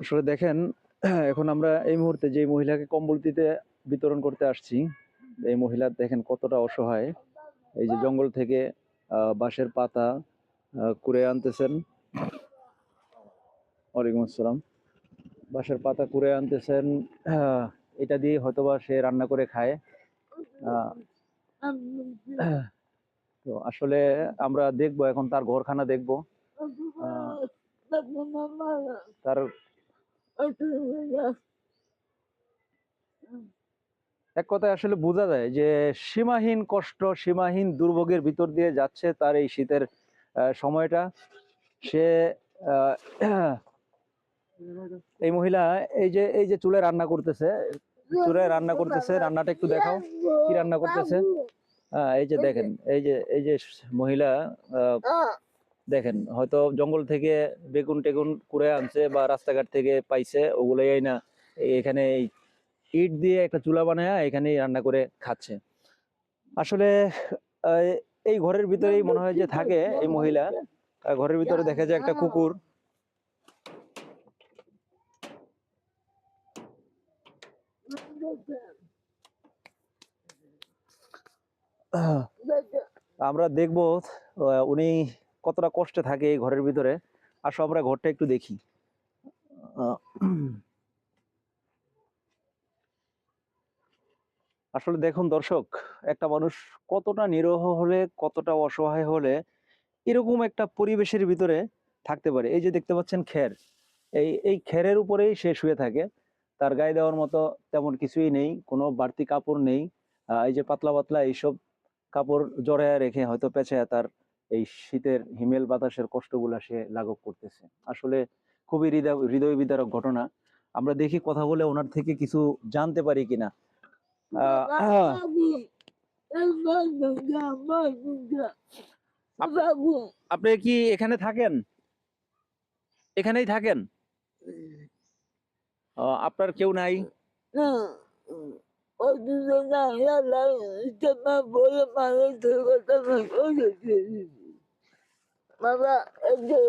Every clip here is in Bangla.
আসলে দেখেন, এখন আমরা এই মুহূর্তে যে মহিলাকে কম্বল দিতে বিতরণ করতে আসছি, এই মহিলা দেখেন কতটা অসহায়। এই যে জঙ্গল থেকে বাঁশের পাতা কুড়ে আনতেছেন। ওয়ালাইকুম আসসালাম। বাঁশের পাতা কুড়ে আনতেছেন এটা দিয়ে হয়তোবা সে রান্না করে খায়। তো আসলে আমরা দেখব, এখন তার ঘরখানা দেখব। তার এক কথায় আসলে বোঝা যায় যে সীমাহীন কষ্ট সীমাহীন দুর্ভোগের ভিতর দিয়ে যাচ্ছে তার এই শীতের সময়টা। সে এই মহিলা এই যে এই যে চুলে রান্না করতেছে চুলে রান্না করতেছে রান্নাটা একটু দেখাও কি রান্না করতেছে। হ্যাঁ এই যে দেখেন এই যে এই যে মহিলা আহ, দেখেন, হয়তো জঙ্গল থেকে বেগুন টেগুন কুড়ে আনছে বা রাস্তাঘাট থেকে পাইছে, ওগুলোই না, এখানে ইট দিয়ে একটা চুলা বানায় এখানেই রান্না করে খাচ্ছে। আসলে এই ঘরের ভিতরেই মনে হয় যে থাকে এই মহিলা ঘরের ভিতরে দেখা যায় একটা কুকুর। আমরা দেখব উনি কতটা কষ্টে থাকে এই ঘরের ভিতরে আসো আমরা ঘরটা একটু দেখি। আসলে দেখুন দর্শক, একটা মানুষ কতটা নিরহ হলে, কতটা অসহায় হলে এরকম একটা পরিবেশের ভিতরে থাকতে পারে। এই যে দেখতে পাচ্ছেন খের, এই এই খেরের উপরেই সে শুয়ে থাকে। তার গায়ে দেওয়ার মতো তেমন কিছুই নেই, কোনো বাড়তি কাপড় নেই। এই যে পাতলা পাতলা এইসব কাপড় জড়ায় রেখে হয়তো পেঁচায় তার এই শীতের হিমেল বাতাসের কষ্টগুলা সে লাঘব করতেছে আসলে খুবই হৃদয় হৃদয় বিদারক ঘটনা আমরা দেখি কথা বলে ওনার থেকে কিছু জানতে পারি কিনা আপনি কি এখানে থাকেন এখানেই থাকেন আপনার কেউ নাই বাবা একজন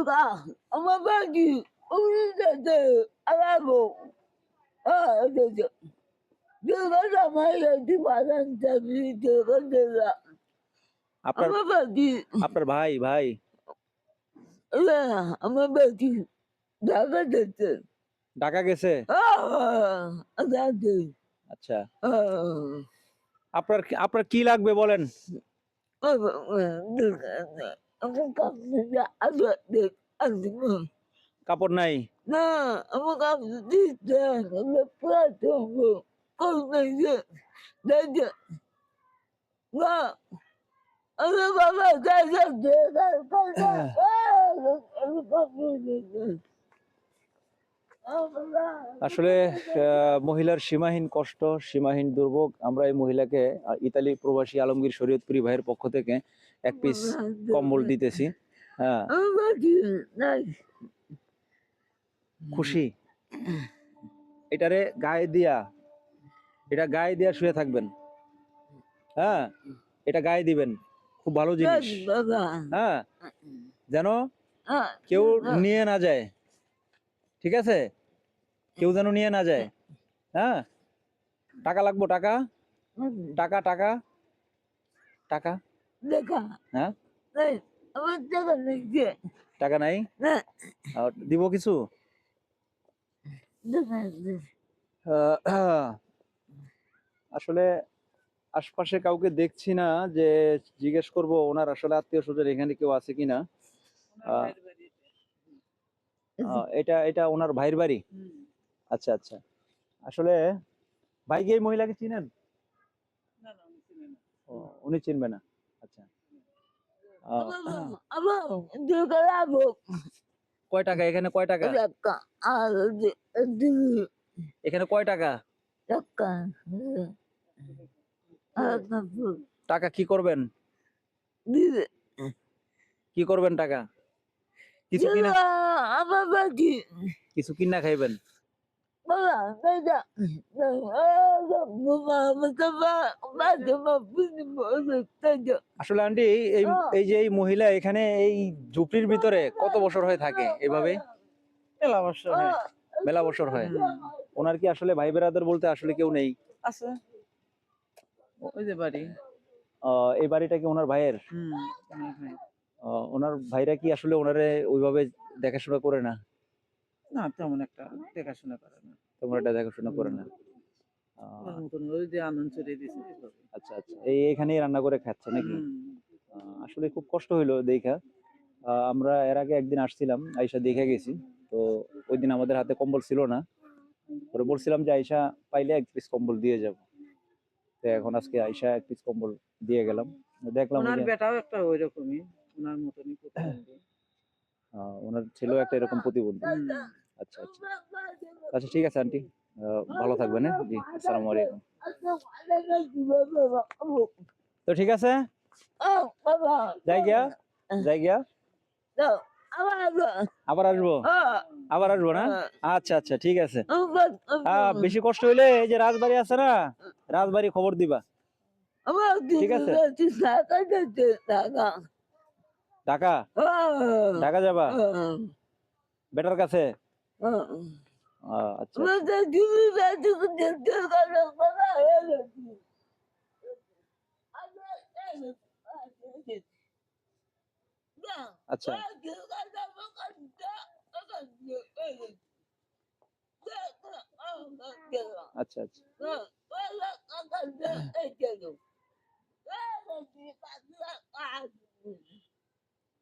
কথা আমার বাড়ি উনি যাতে আলাবো দুর্গা আমার একটি বাগান চাবি দুর্গা আপনার আমার বাড়ি আপনার ভাই ভাই আমার বাড়ি ঢাকা যাচ্ছে ঢাকা গেছে যাচ্ছে আচ্ছা আপনার কি- আপনার কি লাগবে বলেন? আমার কাপড় আসবে আসবে কাপড় নাই? না আমার কাপড় দিচ্ছে আমার প্রার্থনা করবে দেখে না আমার বাবা কাজ করছে আসলে মহিলার সীমাহীন কষ্ট, সীমাহীন দুর্ভোগ, আমরা এই মহিলাকে ইতালি প্রবাসী আলমগীর শরীয়তপুরি ভাইয়ের পক্ষ থেকে এক পিস কম্বল দিতেছি। হ্যাঁ। খুশি। এটারে গায়ে দিয়া, এটা গায়ে দিয়া শুয়ে থাকবেন। হ্যাঁ এটা গায়ে দিবেন। খুব ভালো জিনিস। হ্যাঁ যেন কেউ নিয়ে না যায়। ঠিক আছে? কেউ যেন নিয়ে না যায়। হ্যাঁ? টাকা লাগবো টাকা? টাকা টাকা? টাকা? হ্যাঁ? টাকা নাই দিব কিছু? আসলে আশপাশে কাউকে দেখছি না যে জিজ্ঞেস করব ওনার আসলে আত্মীয় স্বজন এখানে কেউ আছে কিনা। এটা এটা ওনার ভাইয়ের বাড়ি? আচ্ছা আচ্ছা। আসলে ভাই কি এই মহিলাকে চিনেন? উনি চিনবে না। আচ্ছা। কয় টাকা? এখানে কয় টাকা? টাকা এখানে কয় টাকা? টাকা আর কাপড় টাকা কি করবেন? কি করবেন টাকা? কিছু কিনা কিছু কিনা খাইবেন? আসলে আন্টি এই এই যে এই মহিলা এখানে এই ঝুপড়ির ভিতরে কত বছর হয়ে থাকে এভাবে? মেলা বছর মেলা বছর হয়। ওনার কি আসলে ভাই বেরাদার বলতে আসলে কেউ নেই? আছে। ওই যে বাড়ি। এই বাড়িটা কি ওনার ভাইয়ের? ওনার ভাইরা কি আসলে ওনারে ওইভাবে দেখাশোনা করে না? না তেমন একটা দেখাশোনা করে না। তেমন একটা দেখাশোনা করে না। আহ, ওই যে আনন্দ চড়িয়ে দিয়েছে আচ্ছা আচ্ছা। এই এখানেই রান্না করে খাচ্ছে নাকি? আসলে খুব কষ্ট হইল দেখা। আমরা এর আগে একদিন আসছিলাম আইসা দেখে গেছি। তো ওই দিন আমাদের হাতে কম্বল ছিল না। পরে বলছিলাম যে আইসা পাইলে এক পিস কম্বল দিয়ে যাব। তো এখন আজকে আইসা এক পিস কম্বল দিয়ে গেলাম। দেখলাম ওনার বেটাও একটা ওনার মতনই ওনার ছেলেও একটা এরকম প্রতিবন্ধী। আচ্ছা আচ্ছা। আচ্ছা ঠিক আছে আন্টি। ভালো থাকবেন হ্যাঁ? জি আসসালামু আলাইকুম। তো ঠিক আছে? যাই গিয়া যাই গিয়া। আবার আসব? আবার আসব না? আচ্ছা আচ্ছা ঠিক আছে। বেশি কষ্ট হইলে এই যে রাজবাড়ি আছে না রাজবাড়ি খবর দিবা। ঠিক আছে। ঢাকা ঢাকা যাবা? বেটার কাছে? আহ, আচ্ছা আচ্ছা। আচ্ছা।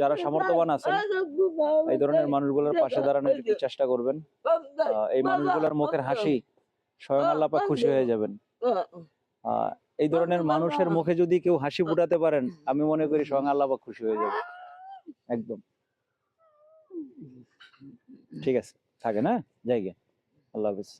যারা সামর্থ্যবান আছেন এই ধরনের মানুষগুলোর পাশে দাঁড়ানোর একটু চেষ্টা করবেন এই মানুষগুলোর মুখের হাসি স্বয়ং আল্লাহ পাক খুশি হয়ে যাবেন। এই ধরনের মানুষের মুখে যদি কেউ হাসি ফুটাতে পারেন আমি মনে করি স্বয়ং আল্লাহ পাক খুশি হয়ে যাবে একদম। ঠিক আছে। থাকে না জায়গা আল্লাহ হাফিজ।